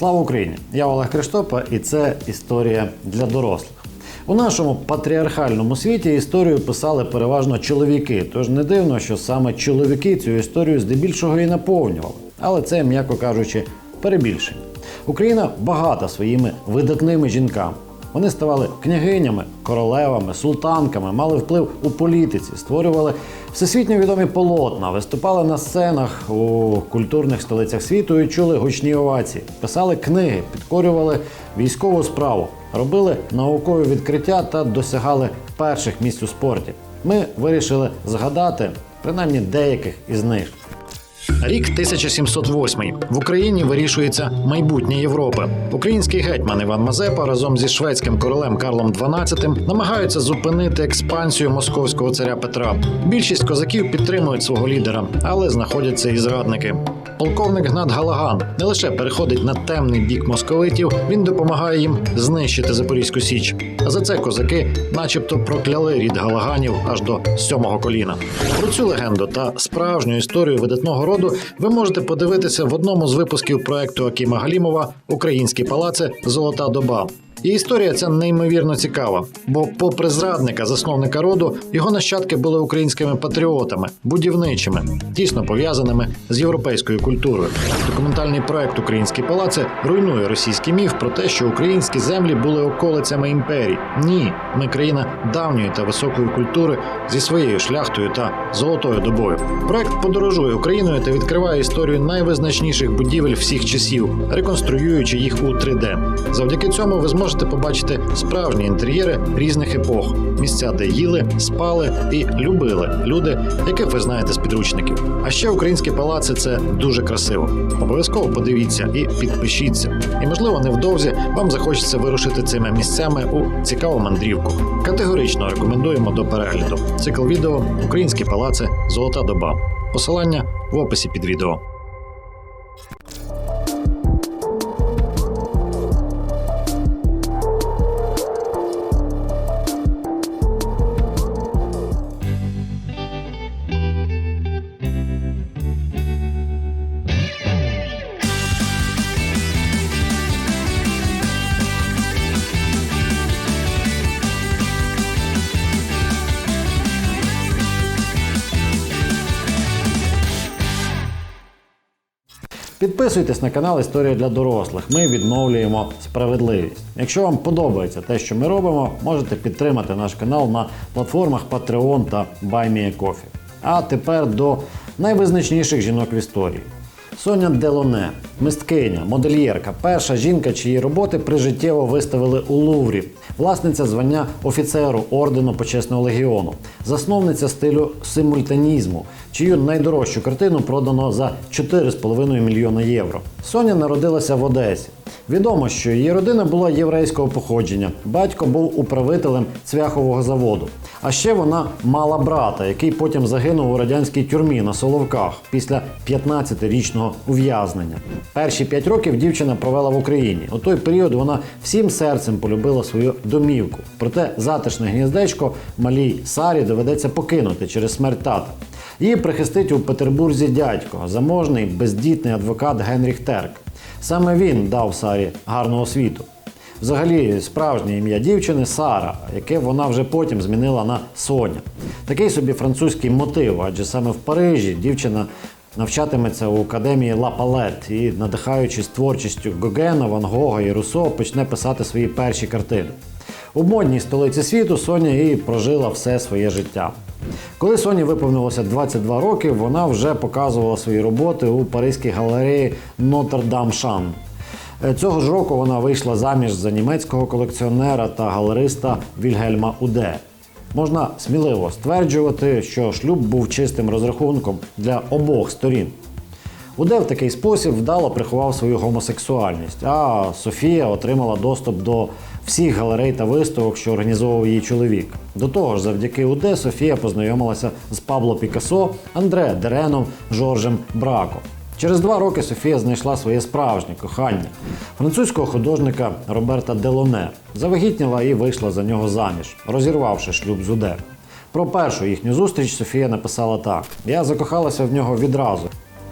Слава Україні! Я Олег Криштопа, і це історія для дорослих. У нашому патріархальному світі історію писали переважно чоловіки, тож не дивно, що саме чоловіки цю історію здебільшого і наповнювали. Але це, м'яко кажучи, перебільшення. Україна багата своїми видатними жінками. Вони ставали княгинями, королевами, султанками, мали вплив у політиці, створювали всесвітньо відомі полотна, виступали на сценах у культурних столицях світу і чули гучні овації, писали книги, підкорювали військову справу, робили наукові відкриття та досягали перших місць у спорті. Ми вирішили згадати принаймні деяких із них. Рік 1708. В Україні вирішується майбутнє Європи. Український гетьман Іван Мазепа разом зі шведським королем Карлом XII намагаються зупинити експансію московського царя Петра. Більшість козаків підтримують свого лідера, але знаходяться і зрадники. Полковник Гнат Галаган не лише переходить на темний бік московитів, він допомагає їм знищити Запорізьку Січ. А за це козаки, начебто, прокляли рід Галаганів аж до сьомого коліна. Про цю легенду та справжню історію видатного роду ви можете подивитися в одному з випусків проекту Акіма Галімова Українські палаци Золота доба. І історія ця неймовірно цікава, бо, попри зрадника, засновника роду, його нащадки були українськими патріотами, будівничими, тісно пов'язаними з європейською культурою. Документальний проект Українські палаци руйнує російський міф про те, що українські землі були околицями імперій. Ні, ми країна давньої та високої культури зі своєю шляхтою та золотою добою. Проект подорожує Україною та відкриває історію найвизначніших будівель всіх часів, реконструюючи їх у 3D. Завдяки цьому ви зможете побачити справжні інтер'єри різних епох, місця, де їли, спали і любили люди, яких ви знаєте з підручників. А ще українські палаци це дуже красиво. Обов'язково подивіться і підпишіться. І можливо, невдовзі вам захочеться вирушити цими місцями у цікаву мандрівку. Категорично рекомендуємо до перегляду. Цикл відео Українські палаци Золота доба. Посилання в описі під відео. Підписуйтесь на канал Історія для дорослих. Ми відновлюємо справедливість. Якщо вам подобається те, що ми робимо, можете підтримати наш канал на платформах Patreon та BuyMeACoffee. А тепер до найвизначніших жінок в історії. Соня Делоне, мисткиня, модельєрка, перша жінка, чиї роботи прижиттєво виставили у Луврі, власниця звання офіцеру ордену Почесного легіону, засновниця стилю симультанізму, чию найдорожчу картину продано за 4,5 мільйона євро. Соня народилася в Одесі. Відомо, що її родина була єврейського походження. Батько був управителем цвяхового заводу. А ще вона мала брата, який потім загинув у радянській тюрмі на Соловках після 15-річного ув'язнення. Перші п'ять років дівчина провела в Україні. У той період вона всім серцем полюбила свою домівку. Проте затишне гніздечко малій Сарі доведеться покинути через смерть тата. Її прихистить у Петербурзі дядько, заможний бездітний адвокат Генріх Терк. Саме він дав Сарі гарну освіту. Взагалі, справжнє ім'я дівчини Сара, яке вона вже потім змінила на Соня. Такий собі французький мотив, адже саме в Парижі дівчина навчатиметься у академії Ла Палет і, надихаючись творчістю Гогена, Ван Гога і Руссо, почне писати свої перші картини. У модній столиці світу Соня і прожила все своє життя. Коли Соні виповнилося 22 роки, вона вже показувала свої роботи у паризькій галереї Нотр-Дам Шан. Е, Цього ж року вона вийшла заміж за німецького колекціонера та галериста Вільгельма Уде. Можна сміливо стверджувати, що шлюб був чистим розрахунком для обох сторін. Уде в такий спосіб вдало приховав свою гомосексуальність, а Софія отримала доступ до всіх галерей та виставок, що організовував її чоловік. До того ж, завдяки Уде Софія познайомилася з Пабло Пікассо, Андре Дереном, Жоржем Брако. Через два роки Софія знайшла своє справжнє кохання французького художника Роберта Делоне. Завагітніла і вийшла за нього заміж, розірвавши шлюб з Уде. Про першу їхню зустріч Софія написала так: Я закохалася в нього відразу.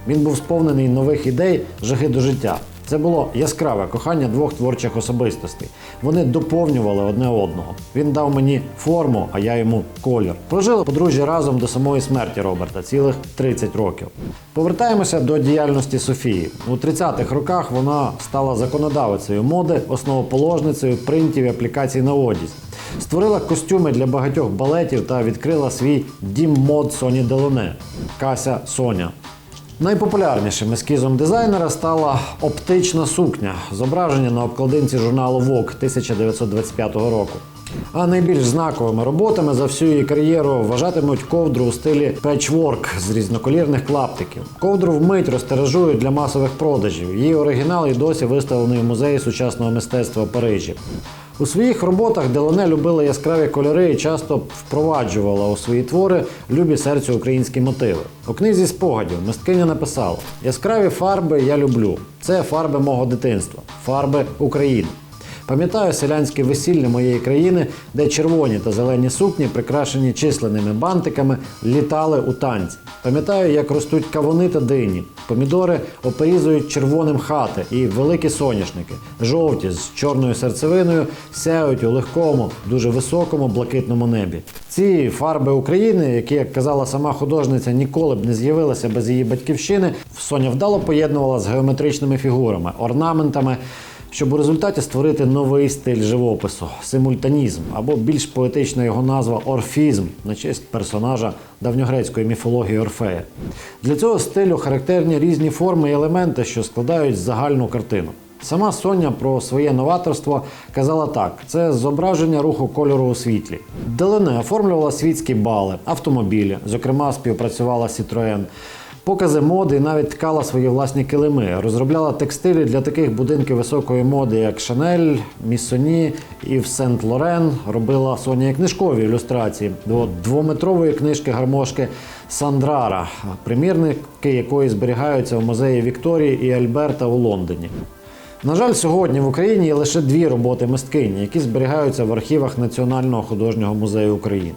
Він був сповнений нових ідей, жаги до життя. Це було яскраве кохання двох творчих особистостей. Вони доповнювали одне одного. Він дав мені форму, а я йому колір. Прожили подружжя разом до самої смерті Роберта цілих 30 років. Повертаємося до діяльності Софії. У 30-х роках вона стала законодавицею моди, основоположницею принтів і аплікацій на одязі. Створила костюми для багатьох балетів та відкрила свій дім мод Соні Делоне Кася Соня. Найпопулярнішим ескізом дизайнера стала оптична сукня, зображення на обкладинці журналу Vogue 1925 року. А найбільш знаковими роботами за всю її кар'єру вважатимуть ковдру у стилі печворк з різноколірних клаптиків. Ковдру вмить розтиражують для масових продажів. Її оригінал і досі виставлений в музеї сучасного мистецтва Парижі. У своїх роботах Делоне любила яскраві кольори і часто впроваджувала у свої твори любі серцю українські мотиви. У книзі спогадів мисткиня написала: Яскраві фарби я люблю. Це фарби мого дитинства, фарби України. Пам'ятаю селянське весілля моєї країни, де червоні та зелені сукні, прикрашені численними бантиками, літали у танці. Пам'ятаю, як ростуть кавуни та дині. Помідори оперізують червоним хати і великі соняшники, жовті з чорною серцевиною, сяють у легкому, дуже високому блакитному небі. Ці фарби України, які, як казала сама художниця, ніколи б не з'явилися без її батьківщини, Соня вдало поєднувала з геометричними фігурами, орнаментами щоб у результаті створити новий стиль живопису симультанізм або більш поетична його назва орфізм на честь персонажа давньогрецької міфології Орфея. Для цього стилю характерні різні форми і елементи, що складають загальну картину. Сама Соня про своє новаторство казала так: це зображення руху кольору у світлі. Делене оформлювала світські бали, автомобілі, зокрема, співпрацювала Citroën. Покази моди і навіть ткала свої власні килими, розробляла текстилі для таких будинків високої моди, як Шанель, Міссоні і в Сент Лорен. Робила Соня книжкові ілюстрації до двометрової книжки гармошки Сандрара, примірники якої зберігаються в музеї Вікторії і Альберта у Лондоні. На жаль, сьогодні в Україні є лише дві роботи мисткині, які зберігаються в архівах Національного художнього музею України.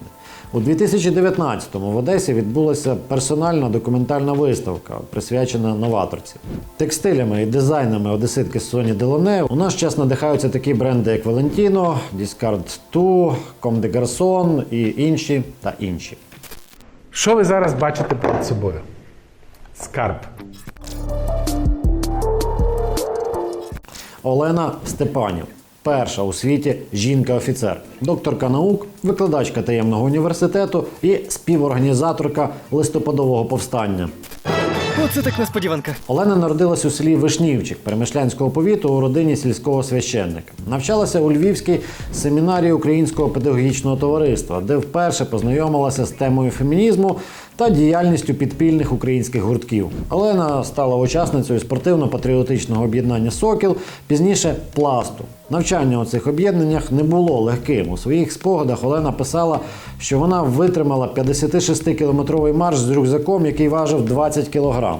У 2019-му в Одесі відбулася персональна документальна виставка, присвячена новаторці. Текстилями і дизайнами одеситки Соні Делоне у наш час надихаються такі бренди, як Valentino, Discard 2, Comme des Garçons і інші та інші. Що ви зараз бачите перед собою? Скарб. Олена Степанів. Перша у світі жінка-офіцер, докторка наук, викладачка таємного університету і співорганізаторка листопадового повстання. Оце так несподіванка. Олена народилась у селі Вишнівчик Перемишлянського повіту у родині сільського священника. Навчалася у Львівській семінарії Українського педагогічного товариства, де вперше познайомилася з темою фемінізму та діяльністю підпільних українських гуртків. Олена стала учасницею спортивно-патріотичного об'єднання Сокіл, пізніше пласту. Навчання у цих об'єднаннях не було легким. У своїх спогадах Олена писала, що вона витримала 56-кілометровий марш з рюкзаком, який важив 20 кілограм.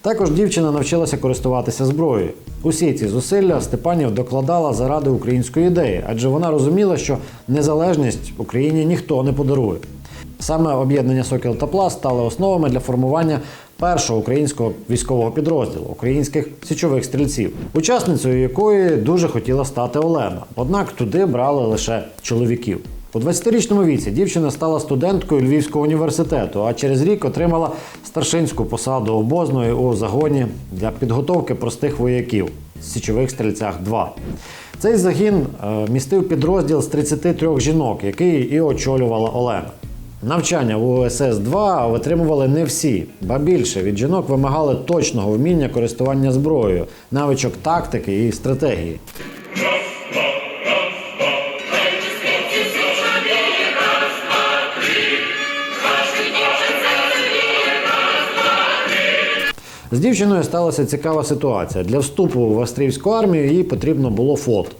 Також дівчина навчилася користуватися зброєю. Усі ці зусилля Степанів докладала заради української ідеї, адже вона розуміла, що незалежність Україні ніхто не подарує. Саме об'єднання Сокіл та Пласт стали основами для формування першого українського військового підрозділу українських січових стрільців, учасницею якої дуже хотіла стати Олена. Однак туди брали лише чоловіків. У 20-річному віці дівчина стала студенткою Львівського університету, а через рік отримала старшинську посаду обозної у загоні для підготовки простих вояків січових стрільцях 2. Цей загін е, містив підрозділ з 33 жінок, який і очолювала Олена. Навчання в УСС-2 витримували не всі, ба більше від жінок вимагали точного вміння користування зброєю, навичок тактики і стратегії. З дівчиною сталася цікава ситуація. Для вступу в австрійську армію їй потрібно було фото.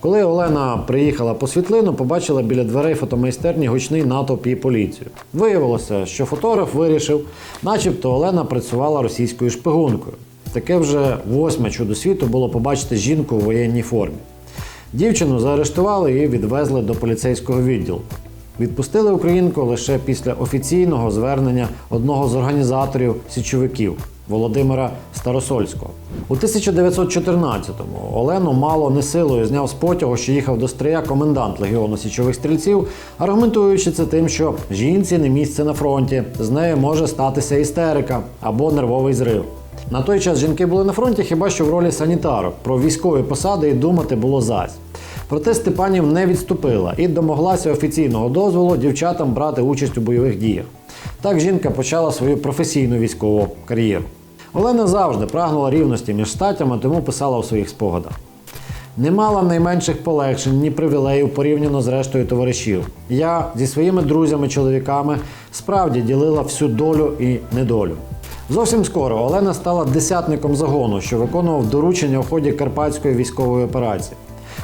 Коли Олена приїхала по світлину, побачила біля дверей фотомайстерні гучний натовп і поліцію. Виявилося, що фотограф вирішив, начебто Олена працювала російською шпигункою. Таке вже восьме чудо світу було побачити жінку у воєнній формі. Дівчину заарештували і відвезли до поліцейського відділу. Відпустили українку лише після офіційного звернення одного з організаторів січовиків. Володимира Старосольського. У 1914-му Олену мало не силою зняв з потягу, що їхав до Стрия комендант легіону січових стрільців, аргументуючи це тим, що жінці не місце на фронті, з нею може статися істерика або нервовий зрив. На той час жінки були на фронті хіба що в ролі санітарок. Про військові посади і думати було зась. Проте Степанів не відступила і домоглася офіційного дозволу дівчатам брати участь у бойових діях. Так жінка почала свою професійну військову кар'єру. Олена завжди прагнула рівності між статтями, тому писала у своїх спогадах. Не мала найменших полегшень ні привілеїв порівняно з рештою товаришів. Я зі своїми друзями-чоловіками справді ділила всю долю і недолю. Зовсім скоро Олена стала десятником загону, що виконував доручення у ході Карпатської військової операції.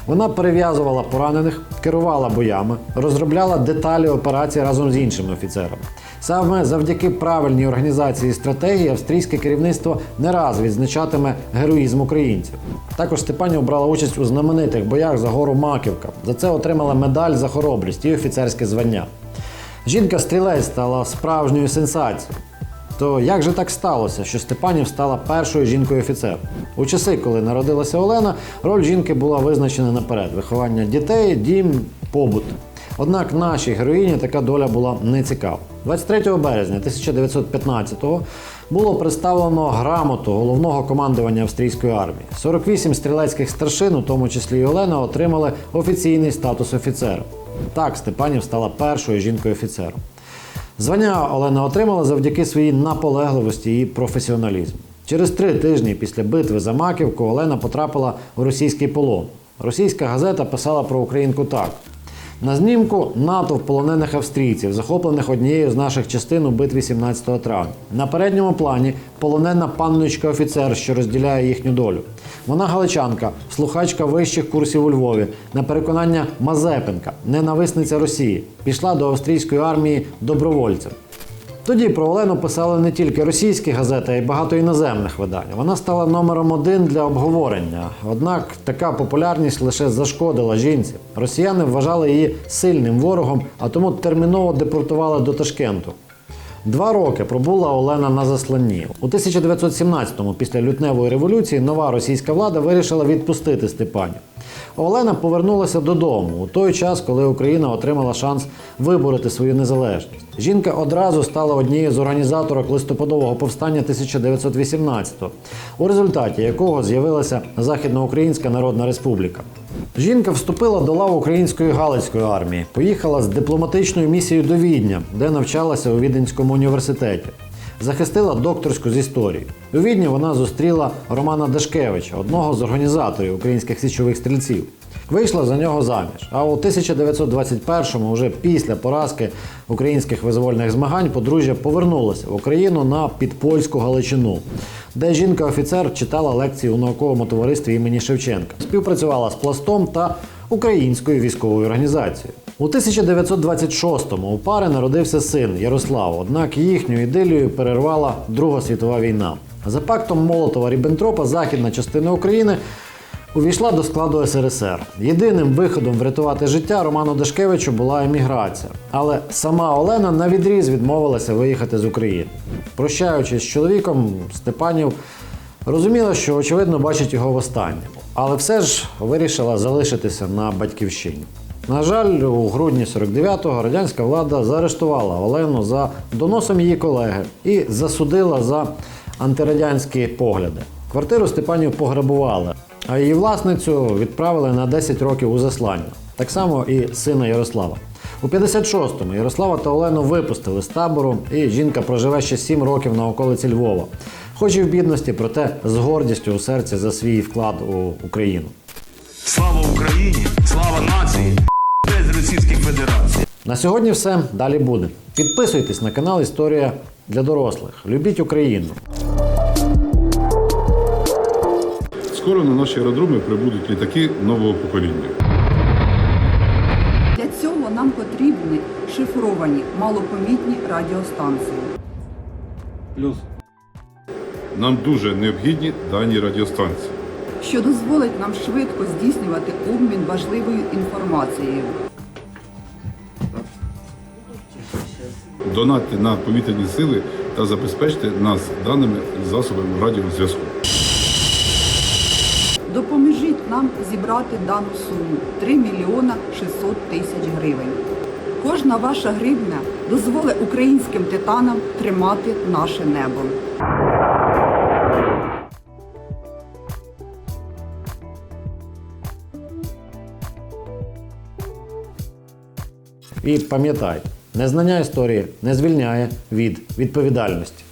Вона перев'язувала поранених, керувала боями, розробляла деталі операції разом з іншими офіцерами. Саме завдяки правильній організації стратегії австрійське керівництво не раз відзначатиме героїзм українців. Також Степанів брала участь у знаменитих боях за гору Маківка. За це отримала медаль за хоробрість і офіцерське звання. Жінка стрілець стала справжньою сенсацією. То як же так сталося, що Степанів стала першою жінкою офіцером? У часи, коли народилася Олена, роль жінки була визначена наперед: виховання дітей, дім, побут. Однак нашій героїні така доля була не цікава. 23 березня 1915-го було представлено грамоту головного командування австрійської армії. 48 стрілецьких старшин, у тому числі і Олена, отримали офіційний статус офіцера. Так Степанів стала першою жінкою офіцером. Звання Олена отримала завдяки своїй наполегливості і професіоналізму. Через три тижні після битви за Маківку Олена потрапила у російський полон. Російська газета писала про українку так: на знімку натовп полонених австрійців, захоплених однією з наших частин у битві 17 травня. На передньому плані полонена панночка офіцер, що розділяє їхню долю. Вона галичанка, слухачка вищих курсів у Львові, на переконання Мазепенка, ненависниця Росії, пішла до австрійської армії добровольцем. Тоді про Олену писали не тільки російські газети, а й багато іноземних видань. Вона стала номером один для обговорення. Однак така популярність лише зашкодила жінці. Росіяни вважали її сильним ворогом, а тому терміново депортували до Ташкенту. Два роки пробула Олена на засланні. У 1917-му, після лютневої революції, нова російська влада вирішила відпустити Степанів. Олена повернулася додому у той час, коли Україна отримала шанс вибороти свою незалежність. Жінка одразу стала однією з організаторок листопадового повстання 1918-го, у результаті якого з'явилася Західноукраїнська Народна Республіка. Жінка вступила до лав української Галицької армії, поїхала з дипломатичною місією до Відня, де навчалася у Віденському університеті. Захистила докторську з історії. У Відні вона зустріла Романа Дашкевича, одного з організаторів українських січових стрільців. Вийшла за нього заміж. А у 1921-му, вже після поразки українських визвольних змагань, подружжя повернулося в Україну на підпольську Галичину, де жінка-офіцер читала лекції у науковому товаристві імені Шевченка. Співпрацювала з пластом та українською військовою організацією. У 1926-му у пари народився син Ярослав, однак їхню ідилію перервала Друга світова війна. За пактом Молотова Ріббентропа західна частина України увійшла до складу СРСР. Єдиним виходом врятувати життя Роману Дашкевичу була еміграція. Але сама Олена на відріз відмовилася виїхати з України. Прощаючись з чоловіком, Степанів розуміла, що очевидно бачить його востаннє, але все ж вирішила залишитися на батьківщині. На жаль, у грудні 49-го радянська влада заарештувала Олену за доносом її колеги і засудила за антирадянські погляди. Квартиру Степанів пограбували, а її власницю відправили на 10 років у заслання. Так само і сина Ярослава. У 56-му Ярослава та Олену випустили з табору, і жінка проживе ще 7 років на околиці Львова. Хоч і в бідності, проте з гордістю у серці за свій вклад у Україну. Слава Україні! Слава нації! На сьогодні все. Далі буде. Підписуйтесь на канал Історія для дорослих. Любіть Україну. Скоро на наші аеродроми прибудуть літаки нового покоління. Для цього нам потрібні шифровані малопомітні радіостанції. Нам дуже необхідні дані радіостанції. що дозволить нам швидко здійснювати обмін важливою інформацією. Донати на повітряні сили та забезпечте нас даними засобами радіозв'язку. Допоможіть нам зібрати дану суму 3 мільйона 600 тисяч гривень. Кожна ваша гривня дозволить українським титанам тримати наше небо. І пам'ятайте, незнання історії не звільняє від відповідальності.